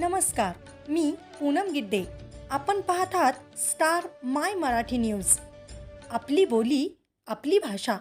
नमस्कार मी पूनम गिड्डे. आपण पाहत आहात स्टार माय मराठी न्यूज. आपली बोली आपली भाषा.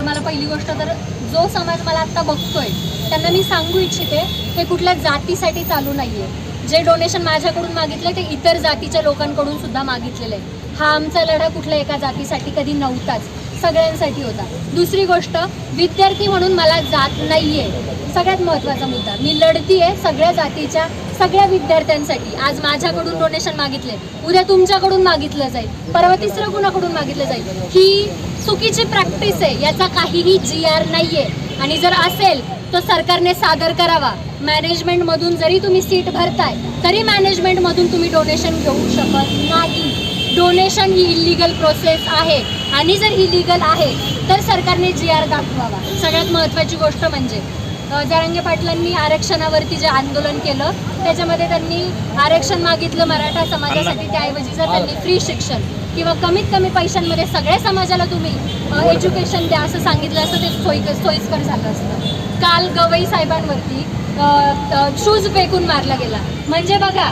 मला पहिली गोष्ट तर जो समाज मला आता बघतोय त्यांना मी सांगू इच्छिते हे कुठल्या जातीसाठी चालू नाहीये. जे डोनेशन माझ्याकडून मागितलं ते इतर जातीच्या लोकांकडून सुद्धा मागितलेलं. आहे हा आमचा लढा कुठल्या एका जातीसाठी कधी नव्हताच. सगळ्यांसाठी होता. दुसरी गोष्ट विद्यार्थी म्हणून मला जात नाही आहे सगळ्यात महत्त्वाचा मुद्दा मी लढतीये सगळ्या जातीच्या सगळ्या विद्यार्थ्यांसाठी. आज माझ्याकडून डोनेशन मागितले उद्या तुमच्याकडून मागितलं जाईल. परवा तिसरं कुणाकडून मागितलं जाईल? ही चुकीची प्रॅक्टिस आहे याचा काहीही जी आर नाही आहे आणि जर असेल तो सरकारने सादर करावा. मॅनेजमेंटमधून जरी तुम्ही सीट भरताय तरी मॅनेजमेंटमधून तुम्ही डोनेशन घेऊ शकत नाही. डोनेशन ही इलिगल प्रोसेस आहे. आणि जर ही लिगल आहे तर सरकारने जी आर दाखवावा. सगळ्यात महत्त्वाची गोष्ट म्हणजे जरांगे पाटलांनी आरक्षणावरती जे आंदोलन केलं त्याच्यामध्ये त्यांनी आरक्षण मागितलं मराठा समाजासाठी त्याऐवजी जर त्यांनी फ्री शिक्षण किंवा कमीत कमी पैशांमध्ये सगळ्या समाजाला तुम्ही एज्युकेशन द्या असं सांगितलं असतं ते सोयी सोयीस्कर झालं असतं. काल गवई साहेबांवरती शूज फेकून मारला गेला. म्हणजे बघा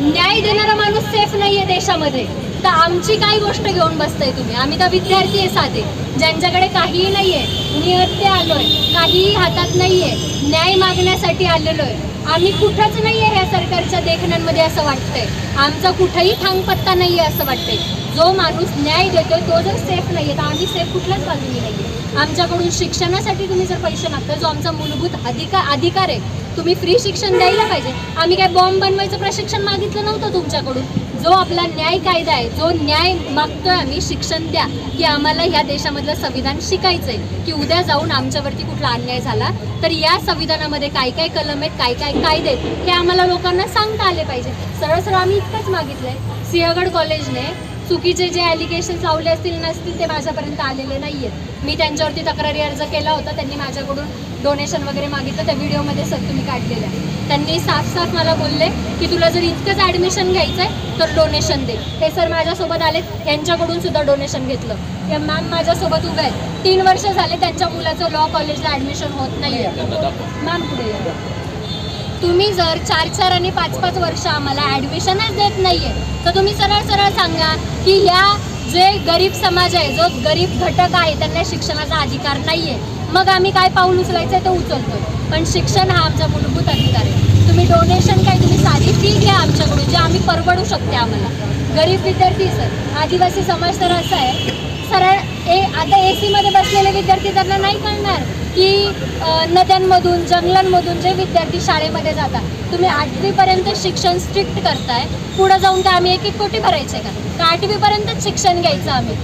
न्याय देणारा माणूस सेफ नाहीये देशामध्ये. तर आमची काय गोष्ट घेऊन बसताय तुम्ही. आम्ही तर विद्यार्थी आहे साधे. ज्यांच्याकडे काहीही नाही आहे नियत्ते आलोय काहीही हातात नाही आहे न्याय मागण्यासाठी आलेलो आहे आम्ही कुठंच नाही आहे ह्या सरकारच्या देखण्यांमध्ये असं वाटतंय. आमचा कुठंही थांगपत्ता आहे असं वाटतंय. जो माणूस न्याय देतो तो जर सेफ नाही आहे तर आम्ही सेफ कुठल्याच बाजूने आहे आमच्याकडून शिक्षणासाठी तुम्ही जर पैसे मागता जो आमचा मूलभूत अधिकार अधिकार आहे तुम्ही फ्री शिक्षण द्यायला पाहिजे. आम्ही काय बॉम्ब बनवायचं प्रशिक्षण मागितलं नव्हतं तुमच्याकडून? जो आपला न्याय कायदा आहे जो न्याय मागतोय आम्ही शिक्षण द्या की आम्हाला ह्या देशामधलं संविधान शिकायचं आहे की उद्या जाऊन आमच्यावरती कुठला अन्याय झाला तर या संविधानामध्ये काय काय कलम आहेत काय काय कायदे आहेत हे आम्हाला लोकांना सांगता आले पाहिजे. सरळ सरळ आम्ही इतकंच मागितलं आहे सिंहगड कॉलेजने चुकीचे जे ॲलिगेशन लावले असतील नसतील ते माझ्यापर्यंत आलेले नाही आहेत मी त्यांच्यावरती तक्रारी अर्ज केला होता त्यांनी माझ्याकडून डोनेशन वगैरे मागितलं त्या व्हिडिओमध्ये सर तुम्ही काढलेलं आहे. त्यांनी साफ साफ मला बोलले की तुला जर इतकंच ॲडमिशन घ्यायचं आहे तर डोनेशन दे. हे सर माझ्यासोबत आलेत यांच्याकडून सुद्धा डोनेशन घेतलं. या मॅम माझ्यासोबत उभ्या आहेत. तीन वर्ष झाले त्यांच्या मुलाचं लॉ कॉलेजला ॲडमिशन होत नाही आहे मॅम पुढे. तुम्ही जर चार चार आणि पाच पाच वर्ष आम्हाला ॲडमिशनच देत नाहीये तर तुम्ही सरळ सरळ सांगा की ह्या जे गरीब समाज आहे जो गरीब घटक आहे त्यांना शिक्षणाचा अधिकार नाहीये. मग आम्ही काय पाऊल उचलायचं आहे ते उचलतो पण शिक्षण हा आमचा मूलभूत अधिकार आहे. तुम्ही डोनेशन काय तुम्ही साधी फी घ्या आमच्याकडून जे आम्ही परवडू शकते आम्हाला. गरीब विद्यार्थी सर आदिवासी समाज तर असा आहे सरळ ए आता ए सीमध्ये बसलेले विद्यार्थी त्यांना नाही कळणार. की नद्यांमधून जंगलांमधून जे विद्यार्थी शाळेमध्ये जातात तुम्ही आठवीपर्यंत शिक्षण स्ट्रिक्ट करताय पुढं जाऊन काय आम्ही एक एक कोटी भरायचे का? का आठवीपर्यंतच शिक्षण घ्यायचं आम्ही?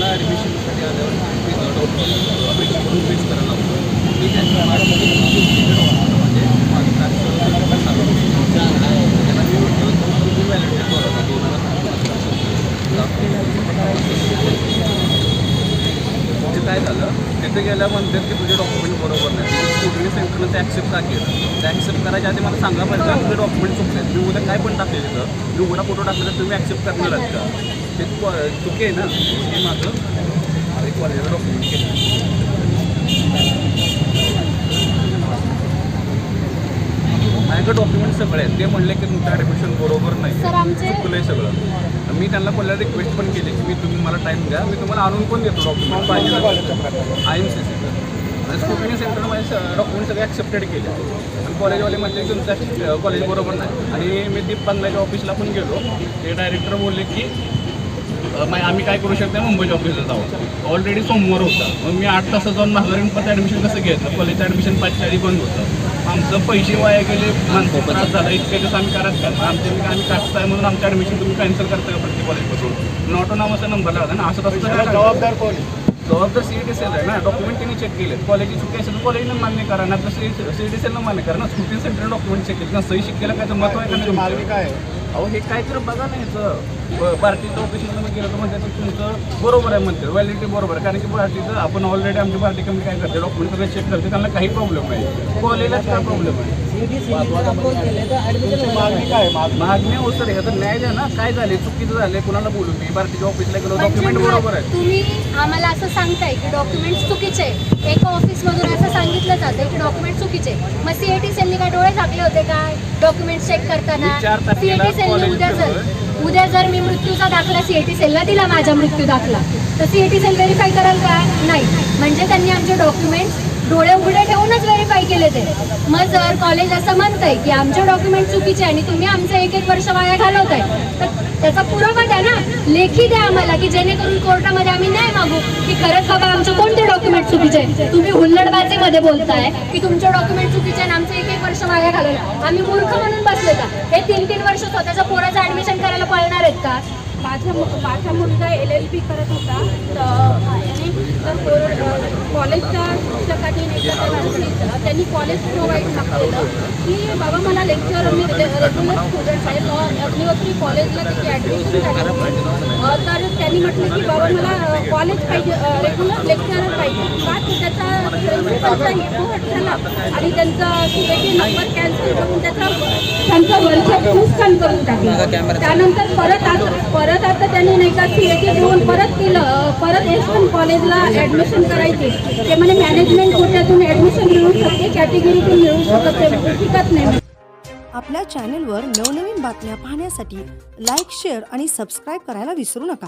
ॲडमिशन मला करायला लावलं ठीक आहे? म्हणजे माझं काय झालं? तिथे गेल्यानंतर की तुझे डॉक्युमेंट बरोबर नाही. स्टुडंट सेंटरनं ते ॲक्सेप्ट का केलं? ते ॲक्सेप्ट करायच्या आधी मला सांगा पाहिजे तुझे डॉक्युमेंट चुकले मी उद्या काय पण टाकले तिथं? मी उघडा फोटो टाकले तर तुम्ही ॲक्सेप्ट करणार आहात का? ते चुके आहे ना? हे माझं. एक कॉलेजला डॉक्युमेंट केलं माझ्याकडे डॉक्युमेंट सगळे आहेत. ते म्हणले की तुमचं ॲडमिशन बरोबर नाही सर आमचे चुकलंय सगळं. मी त्यांना पहिला रिक्वेस्ट पण केली की मी तुम्ही मला टाईम द्या. मी तुम्हाला आणून पण देतो डॉक्युमेंट पाहिजे आय एम सी सी आणि स्कूटनी सेंटरनं माझे डॉक्युमेंट सगळे ॲक्सेप्टेड केले. आणि कॉलेजवाले म्हणले की तुमचं कॉलेज बरोबर नाही. आणि मी दीप पंधराच्या ऑफिसला पण गेलो. ते डायरेक्टर बोलले की अ, मा- आम्ही काय करू शकतो मुंबईच्या ऑफिसला जाऊ. ऑलरेडी सोमवार होता. मग मी आठ तासात जाऊन माघारी परत ॲडमिशन कसं घ्यायचं? कॉलेजचं ॲडमिशन पाचच्या आधी बंद होतं. आमचं पैसे वाया गेले माणसं त्रास झाला. इतके दिवस आम्ही करत का आमचे मी आम्ही आहे म्हणून आमचं ॲडमिशन तुम्ही कॅन्सल करता का प्रत्येक कॉलेजपासून नॉट नावाचा नंबर लागला ना. असं तसं जबाबदार कोण जबाबदार सी टी सेल आहे ना. डॉक्युमेंट त्यांनी चेक केले कॉलेजची चुकी असेल तर कॉलेजनं मान्य करा. ना तर सी टी सेलनं मान्य करा ना. स्कूटी सेंटर डॉक्युमेंट चेक केले ना सही शिकेला काय तर महत्त्व आहे का नाही तुमचं? अहो हे काय तर बघा ना ह्याचं. पार्टीच्या ऑफिसमध्ये गेलं तर म्हणतात की तुमचं बरोबर आहे म्हणते व्हॅलिडिटी बरोबर आहे. कारण की पार्टीचं आपण ऑलरेडी आमची पार्टी कमी काय करते? डॉक्युमेंट सगळे चेक करते. त्यांना काही प्रॉब्लेम नाही. कॉलेजलाच काय प्रॉब्लेम आहे? मागणी हो सर ह्याचा न्याय द्या ना. काय झाले चुकीचं झाले कुणाला बोलू मी पार्टीच्या ऑफिसला गेलो डॉक्युमेंट म्हणजे बरोबर आहे. तुम्ही आम्हाला असं सांगताय की डॉक्युमेंट चुकीचे आहे. एका ऑफिसमधून असं सांगितलं जातं की डॉक्युमेंट चुकीचे आहे. मग सीएटी झाकले होते काय डॉक्युमेंट चेक करताना. सीएटी सेलनी उद्या जर. उद्या जर मी मृत्यूचा दाखला सीएटी सेलला दिला माझा मृत्यू दाखला. तर सीएटी सेल व्हेरीफाय कराल का? नाही. म्हणजे त्यांनी आमचे डॉक्युमेंट्स डोळे उघडे ठेवूनच व्हेरीफाय केले ते. मग जर कॉलेज असं म्हणतंय की आमचे डॉक्युमेंट चुकीचे आणि तुम्ही आमचं एक एक वर्ष वाया घालवताय तर त्याचा पुरावा द्या ना. लेखी द्या आम्हाला की जेणेकरून कोर्टामध्ये आम्ही न्याय मागू की खरंच बाबा आमचे कोणते डॉक्युमेंट चुकीचे आहे तुम्ही मध्ये बोलताय की तुमचे डॉक्युमेंट चुकीचे आमचे आणि आमचं एक एक वर्ष मागे घालवलं. आम्ही मूर्ख म्हणून बसले का? हे तीन तीन वर्ष स्वतःच्या पोराचं ऍडमिशन करायला पळणार आहेत का? माझा मु- माझा मुलगा एल एल बी करत होता. तर कॉलेजच्या शिक्षकांनी नाही त्यांनी कॉलेज प्रोव्हाइड केलं की बाबा मला लेक्चर मी रेग्युलर स्टुडंट आहे तो अग्निहोत्री कॉलेजला त्याची ॲडमिशन झाली तर त्यांनी म्हटलं की बाबा मला कॉलेज पाहिजे रेग्युलर लेक्चरर पाहिजे. का त्याचा प्रिन्सिपलचा हेतू झाला आणि त्यांचा सीएटी नंबर कॅन्सल करून त्याचा त्यांचा वर्ष नुकसान करून टाकलं. त्यानंतर परत आज परत परत आता त्यांनी नाही का सीएटी देऊन परत केलं. परत एस एन कॉलेजला ॲडमिशन करायचे. ते म्हणे मॅनेजमेंट कोट्यातून ॲडमिशन मिळू शकते कॅटेगरीतून मिळू शकत शिकत नाही आपल्या चॅनेलवर नवनवीन बातम्या पाहण्यासाठी लाईक शेअर आणि सबस्क्राईब करायला विसरू नका.